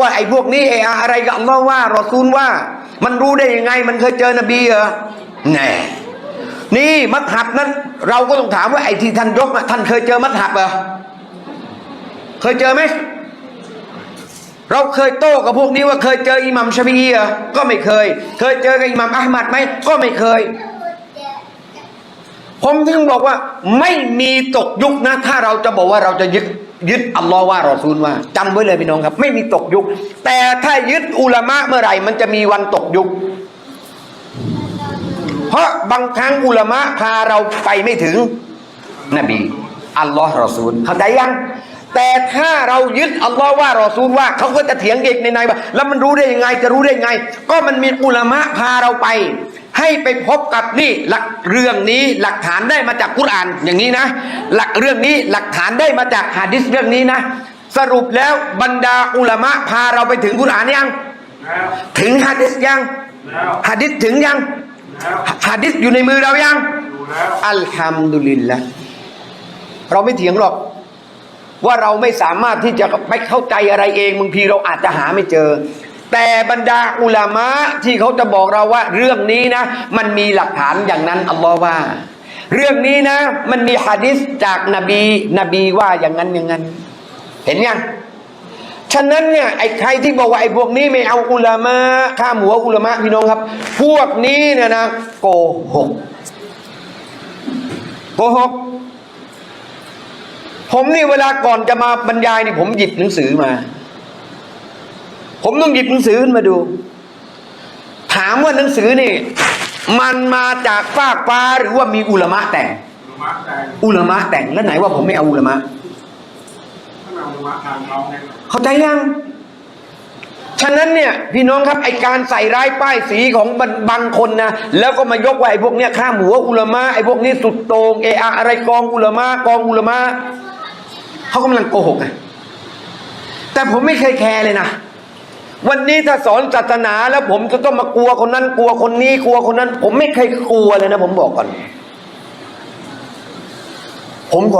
ว่าไอ้พวกนี้ไอ้อะไรกับอัลลอฮ์ว่ารอซูลว่า มันรู้ได้ยังไง มันเคยเจอนบีเหรอแน่นี่มัดหับนั้น เราก็ต้องถามว่าไอ้ที่ท่านยกท่านเคยเจอมัดหับเหรอเคยเจอไหมเราเคยโต้กับพวกนี้ว่าเคยเจออิหมัมชาฟีอีเหรอก็ไม่เคย เคยเจอกับอิหมัมอัลมัดไหมก็ไม่เคยผมถึงบอกว่าไม่มีตกยุคนะ ถ้าเราจะบอกว่าเราจะยึด ยึดอัลลอฮ์ว่ารอซูลว่าจำไว้เลยพี่น้องครับ ไม่มีตกยุค แต่ถ้ายึดอุลามะเมื่อไหร่ มันจะมีวันตกยุค เพราะบางครั้งอุลามะพาเราไปไม่ถึง นบีอัลลอฮ์รอซูลเข้าใจยังแต่ถ้าเรายึดอัลลอฮ์ว่ารอซูลว่าเขาก็จะเถียงเด็กในในว่าแล้วมันรู้ได้ยังไงจะรู้ได้ยังไง ก็มันมีอุลามะพาเราไป ให้ไปพบกับนี่หลักเรื่องนี้หลักฐานได้มาจากกุรอานอย่างนี้นะ หลักเรื่องนี้หลักฐานได้มาจากฮะดิษเรื่องนี้นะ สรุปแล้วบรรดาอุลามะพาเราไปถึงกุรอานยังแล้วถึงฮะดิษยังแล้วฮะดิษถึงยังแล้วฮะดิษอยู่ในมือเรายังอยู่แล้วอัลฮัมดุลิลละเราไม่เถียงหรอก ว่าเราไม่สามารถที่จะไปเข้าใจอะไรเองบางทีเราอาจจะหาไม่เจอ แต่บรรดาอุลามะที่เขาจะบอกเราว่า เรื่องนี้นะ มันมีหลักฐานอย่างนั้นอัลลอฮ์ว่า เรื่องนี้นะ มันมีฮะดิษจากนบี นบีว่าอย่างนั้นอย่างนั้น เห็นยังฉะนั้นเนี่ยไอ้ใครที่บอกว่าไอ้พวกนี้ไม่เอาอุลามะข้ามหัวอุลามะพี่น้องครับ พวกนี้เนี่ยนะโกหกโกหกผมนี่เวลาก่อนจะมาบรรยายนี่ผมหยิบหนังสือมา ผมต้องหยิบหนังสือขึ้นมาดู ถามว่าหนังสือนี่ มันมาจากฟากฟ้าหรือว่ามีอุลามะแต่ง อุลมะแต่งอุลามะแต่งแล้วไหนว่าผมไม่เอาอุลามะถ้าเราอุลมะทางเราเนี่ยเข้าใจยังฉะนั้นเนี่ยพี่น้องครับไอการใส่ร้ายป้ายสีของบางบางคนนะแล้วก็มายกว่าไอพวกเนี้ยข้ามหัวอุลามะไอพวกนี้สุดโต่งเออะอะไรกองอุลามะกองอุลามะเขากำลังโกหกไงแต่ผมไม่เคยแคร์เลยนะ วันนี้ถ้าสอนศาสนาแล้วผมจะต้องมากลัวคนนั้น กลัวคนนี้กลัวคนนั้น ผมไม่เคยกลัวเลยนะ ผมบอกก่อน ผมขอ